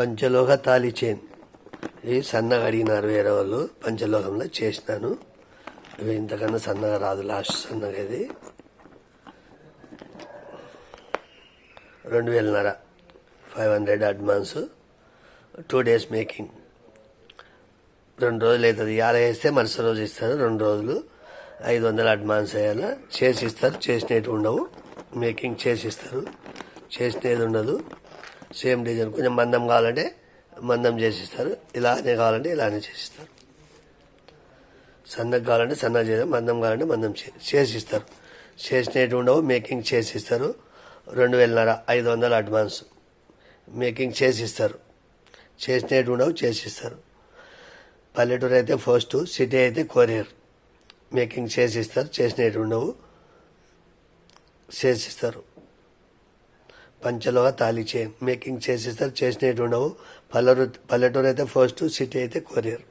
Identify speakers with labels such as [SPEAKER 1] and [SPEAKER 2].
[SPEAKER 1] పంచలోహ తాలి chain. ఇది సన్నగా అడిగినారు వేరే వాళ్ళు పంచలోహంలో చేసినాను. ఇవి ఇంతకన్నా సన్నగా రాదు లాస్ట్ సన్నగా ఇది. రెండు వేలన్నర five hundred advance two days making. రెండు రోజులు అవుతుంది ఇవాళ వేస్తే మరుసటి రోజు ఇస్తారు రెండు రోజులు. ఐదు వందలు అడ్వాన్స్ అయ్యాల చేసి ఇస్తారు చేసినవి ఉండవు. మేకింగ్ చేసి ఇస్తారు. చేసినది ఉండదు. Same design. కొంచెం మందం కావాలంటే మందం చేసిస్తారు. ఇలానే కావాలంటే ఇలానే చేసిస్తారు. సన్నగా కావాలంటే సన్నగా చేస్తారు మందం కావాలంటే మందం చేసిస్తారు. చేసినట్టు ఉండవు మేకింగ్ చేసిస్తారు. రెండు వేలన్నర ఐదు వందలు అడ్వాన్స్ మేకింగ్ చేసిస్తారు. చేసినట్టు ఉండవు చేసిస్తారు. పల్లెటూరు అయితే ఫస్ట్ సిటీ అయితే కొరియర్. మేకింగ్ చేసిస్తారు చేసినట్టు ఉండవు చేసిస్తారు. పంచలోహ తాలిచే మేకింగ్ చేసేస్తారు చేసినట్టు ఉండవు. పల్లెటూరు పల్లెటూరు అయితే ఫస్ట్ సిటీ అయితే కొరియర్.